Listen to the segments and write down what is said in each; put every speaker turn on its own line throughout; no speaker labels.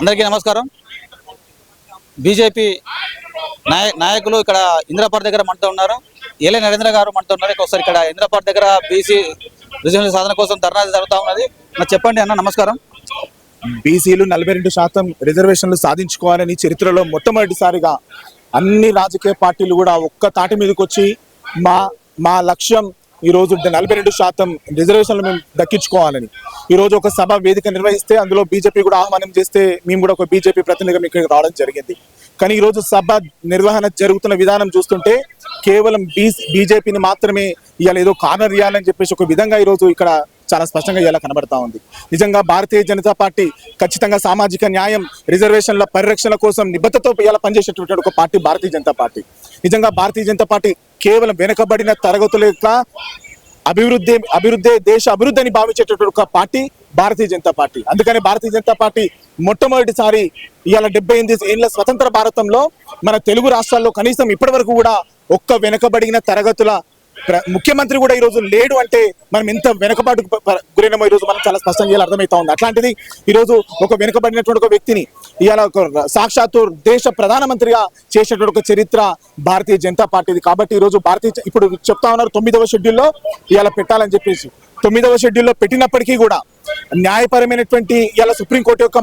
అందరికీ నమస్కారం. బీజేపీ నాయ నాయకులు ఇక్కడ ఇంద్రపాట్ దగ్గర మనతో ఉన్నారు. ఏలే నరేంద్ర గారు మనతో ఉన్నారు. ఒకసారి ఇక్కడ ఇంద్రపాట్ దగ్గర బీసీ రిజర్వేషన్ సాధన కోసం ధర్నా జరుగుతూ ఉన్నది. చెప్పండి అన్న నమస్కారం.
బీసీలు నలభై రెండు శాతం రిజర్వేషన్లు సాధించుకోవాలని చరిత్రలో మొట్టమొదటిసారిగా అన్ని రాజకీయ పార్టీలు కూడా ఒక్క తాటి మీదకి వచ్చి మా మా లక్ష్యం ఈరోజు నలభై రెండు శాతం రిజర్వేషన్లు మేము దక్కించుకోవాలని. ఈరోజు ఒక సభ వేదిక నిర్వహిస్తే అందులో బీజేపీ కూడా ఆహ్వానం చేస్తే మేము కూడా ఒక బీజేపీ ప్రతినిధిగా ఇక్కడికి రావడం జరిగింది. కానీ ఈరోజు సభ నిర్వహణ జరుగుతున్న విధానం చూస్తుంటే కేవలం బీ బీజేపీని మాత్రమే ఇవాళ ఏదో కార్నర్ ఇవ్వాలని చెప్పేసి ఒక విధంగా ఈ రోజు ఇక్కడ చాలా స్పష్టంగా ఇలా కనబడతా ఉంది. నిజంగా భారతీయ జనతా పార్టీ ఖచ్చితంగా సామాజిక న్యాయం రిజర్వేషన్ల పరిరక్షణ కోసం నిబద్ధతో ఇలా పనిచేసేటటువంటి ఒక పార్టీ భారతీయ జనతా పార్టీ. నిజంగా భారతీయ జనతా పార్టీ కేవలం వెనుకబడిన తరగతుల యొక్క అభివృద్ధి అభివృద్ధి దేశ అభివృద్ధి అని భావించేటటువంటి ఒక పార్టీ భారతీయ జనతా పార్టీ. అందుకని భారతీయ జనతా పార్టీ మొట్టమొదటిసారి ఇవాళ డెబ్బై ఎనిమిది ఏళ్ళ స్వతంత్ర భారతంలో మన తెలుగు రాష్ట్రాల్లో కనీసం ఇప్పటి వరకు కూడా ఒక్క వెనుకబడిన తరగతుల ముఖ్యమంత్రి కూడా ఈ రోజు లేడు అంటే మనం ఎంత వెనుకబాటు గురైనమో ఈ రోజు మనం చాలా స్పష్టంగా చేయాలి అర్థమవుతా ఉంది. అట్లాంటిది ఈ రోజు ఒక వెనుకబడినటువంటి ఒక వ్యక్తిని ఇవాళ ఒక సాక్షాత్తు దేశ ప్రధానమంత్రిగా చేసినటువంటి ఒక చరిత్ర భారతీయ జనతా పార్టీది. కాబట్టి ఈ రోజు భారతీయ ఇప్పుడు చెప్తా ఉన్నారు తొమ్మిదవ షెడ్యూల్లో ఇవాళ పెట్టాలని చెప్పేసి. తొమ్మిదవ షెడ్యూల్లో పెట్టినప్పటికీ కూడా న్యాయపరమైనటువంటి ఇలా సుప్రీంకోర్టు యొక్క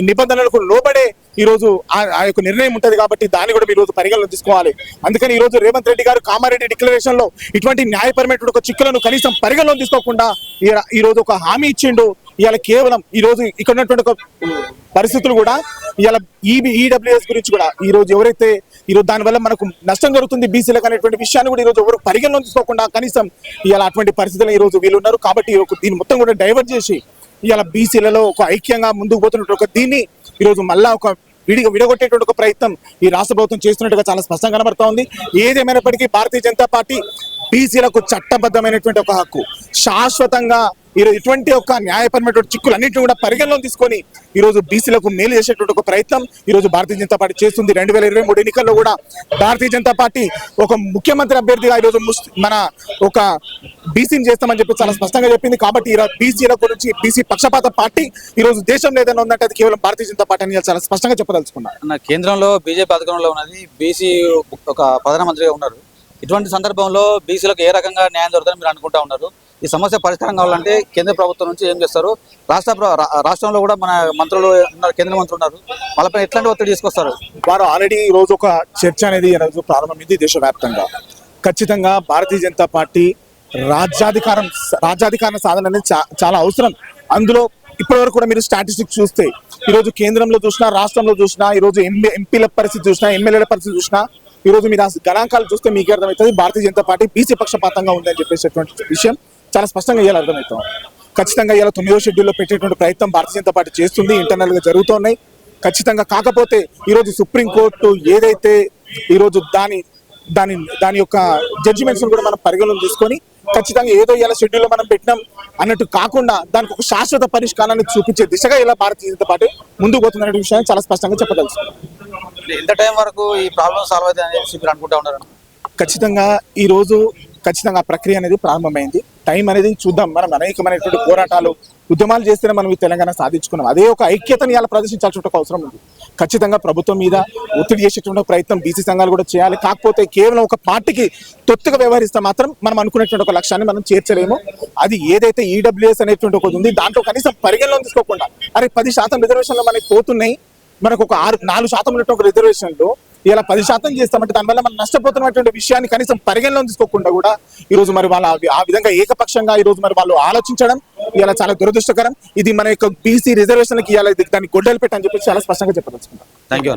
నిబంధనలకు లోబడే ఈ రోజు ఆ- ఆ యొక్క నిర్ణయం ఉంటది కాబట్టి దాన్ని కూడా మీరు రోజు పరిగణలో తీసుకోవాలి. అందుకని ఈ రోజు రేవంత్ రెడ్డి గారు కామారెడ్డి డిక్లరేషన్లో ఇటువంటి న్యాయపరమైనటువంటి ఒక చిక్కులను కనీసం పరిగణలో తీసుకోకుండా ఈ- రోజు ఒక హామీ ఇచ్చిండు. ఇవాళ కేవలం ఈ రోజు ఇక్కడ ఉన్నటువంటి ఒక పరిస్థితులు కూడా ఇలా ఈబి ఈడబ్ల్యూఎస్ గురించి కూడా ఈ రోజు ఎవరైతే ఈ రోజు దానివల్ల మనకు నష్టం జరుగుతుంది బీసీలకు అనేటువంటి విషయాన్ని కూడా ఈ రోజు ఎవరు పరిగణలో తీసుకోకుండా కనీసం ఇలా అటువంటి పరిస్థితులు ఈ రోజు వీళ్ళు ఉన్నారు కాబట్టి దీన్ని మొత్తం కూడా డైవర్ట్ చేసి ఇలా బీసీలలో ఒక ఐక్యంగా ముందుకు పోతున్నట్టు ఒక దీన్ని ఈరోజు మళ్ళా ఒక విడిగా విడగొట్టేటువంటి ఒక ప్రయత్నం ఈ రాష్ట్ర ప్రభుత్వం చేస్తున్నట్టుగా చాలా స్పష్టంగా కనబడతా ఉంది. ఏదేమైనప్పటికీ భారతీయ జనతా పార్టీ బీసీలకు చట్టబద్ధమైనటువంటి ఒక హక్కు. శాశ్వతంగా ఈరోజు ఇటువంటి ఒక న్యాయపరమైనటువంటి చిక్కులన్నింటినీ కూడా పరిగణలో తీసుకొని ఈ రోజు బీసీలకు మేలు చేసేటువంటి ఒక ప్రయత్నం ఈ రోజు భారతీయ జనతా పార్టీ చేస్తుంది. రెండు వేల ఇరవై మూడు ఎన్నికల్లో కూడా భారతీయ జనతా పార్టీ ఒక ముఖ్యమంత్రి అభ్యర్థిగా ఈ రోజు ముస్- మన ఒక బీసీని చేస్తామని చెప్పి చాలా స్పష్టంగా చెప్పింది. కాబట్టి ఈ బీసీల గురించి బీసీ పక్షపాత పార్టీ ఈరోజు దేశంలో ఏదైనా ఉందంటే అది కేవలం భారతీయ జనతా పార్టీ అని చాలా స్పష్టంగా చెప్పదలుచుకున్నారు.
కేంద్రంలో బీజేపీ అధికారంలో ఉన్నది బీసీ ఒక ప్రధానమంత్రిగా ఉన్నారు. ఇటువంటి సందర్భంలో బీసీలకు ఏ రకంగా న్యాయం జరుగుతుందని మీరు అనుకుంటా ఉన్నారు? ఈ సమస్య పరిష్కారం కావాలంటే కేంద్ర ప్రభుత్వం నుంచి ఏం చేస్తారు? రాష్ట్ర ప్ర- రాష్ట్రంలో కూడా మన మంత్రులు ఉన్నారు కేంద్ర మంత్రులు ఉన్నారు. వాళ్ళపై ఎట్లాంటి ఒత్తిడి తీసుకొస్తారు?
వారు ఆల్రెడీ ఈ రోజు ఒక చర్చ అనేది ఈ రోజు ప్రారంభమైంది దేశవ్యాప్తంగా. ఖచ్చితంగా భారతీయ జనతా పార్టీ రాజ్యాధికారం రాజ్యాధికారం సాధన అనేది చాలా అవసరం. అందులో ఇప్పటివరకు కూడా మీరు స్టాటిస్టిక్స్ చూస్తే ఈరోజు కేంద్రంలో చూసినా రాష్ట్రంలో చూసినా ఈరోజు ఎంపీ ఎంపీల పరిస్థితి చూసినా ఎమ్మెల్యేల పరిస్థితి చూసినా ఈరోజు మీరు గణాంకాలు చూస్తే మీకు అర్థమవుతుంది భారతీయ జనతా పార్టీ బీసీ పక్షపాతంగా ఉందని చెప్పేసేటువంటి విషయం. చాలా స్పష్టంగా ఇవాళ అర్థమవుతుంది ఖచ్చితంగా ఇలా తొమ్మిదో షెడ్యూల్లో పెట్టేటువంటి ప్రయత్నం భారతీయ జనతా పార్టీ చేస్తుంది ఇంటర్నల్గా జరుగుతున్నాయి. ఖచ్చితంగా కాకపోతే ఈరోజు సుప్రీంకోర్టు ఏదైతే ఈరోజు దాని దాని దాని యొక్క జడ్జిమెంట్స్ కూడా మనం పరిగణలో తీసుకొని ఖచ్చితంగా ఏదో ఇలా షెడ్యూల్లో మనం పెట్టినాం అన్నట్టు కాకుండా దానికి ఒక శాశ్వత పరిష్కారాన్ని చూపించే దిశగా ఇలా భారతీయ జనతా పార్టీ ముందుకు పోతుందనే విషయాన్ని చాలా స్పష్టంగా చెప్పదలుచుకున్నాం.
ఎంత టైం వరకు ఈ ప్రాబ్లం సాల్వ్ అవుతుంది అనుకుంటా ఉన్నారు
ఖచ్చితంగా ఈ రోజు ఖచ్చితంగా ఆ ప్రక్రియ అనేది ప్రారంభమైంది. టైం అనేది చూద్దాం. మనం అనేకమైనటువంటి పోరాటాలు ఉద్యమాలు చేస్తేనే మనం ఈ తెలంగాణ సాధించుకున్నాం. అదే ఒక ఐక్యతని ఇలా ప్రదర్శించాల్సిన అవసరం ఉంది. ఖచ్చితంగా ప్రభుత్వం మీద ఒత్తిడి చేసేటువంటి ప్రయత్నం బీసీ సంఘాలు కూడా చేయాలి. కాకపోతే కేవలం ఒక పార్టీకి తొత్తుగా వ్యవహరిస్తే మాత్రం మనం అనుకునేటువంటి ఒక లక్ష్యాన్ని మనం చేర్చలేము. అది ఏదైతే ఈడబ్ల్యూఎస్ అనేటువంటి ఒకటి ఉంది దాంట్లో కనీసం పరిగణలో తీసుకోకుండా అరే పది శాతం రిజర్వేషన్లు మనకి పోతున్నాయి. మనకు ఒక ఆరు నాలుగు శాతం ఉన్నటువంటి రిజర్వేషన్లు ఇలా పది శాతం చేస్తామంటే దానివల్ల మనం నష్టపోతున్నటువంటి విషయాన్ని కనీసం పరిగణలో తీసుకోకుండా కూడా ఈ రోజు మరి వాళ్ళ ఆ విధంగా ఏకపక్షంగా ఈ రోజు మరి వాళ్ళు ఆలోచించడం ఇలా చాలా దురదృష్టకరం. ఇది మన యొక్క బీసీ రిజర్వేషన్లకి ఇలా దాన్ని గొడ్డలు పెట్టని చెప్పి చాలా స్పష్టంగా చెప్పదలుచుకుంటాం.
Thank you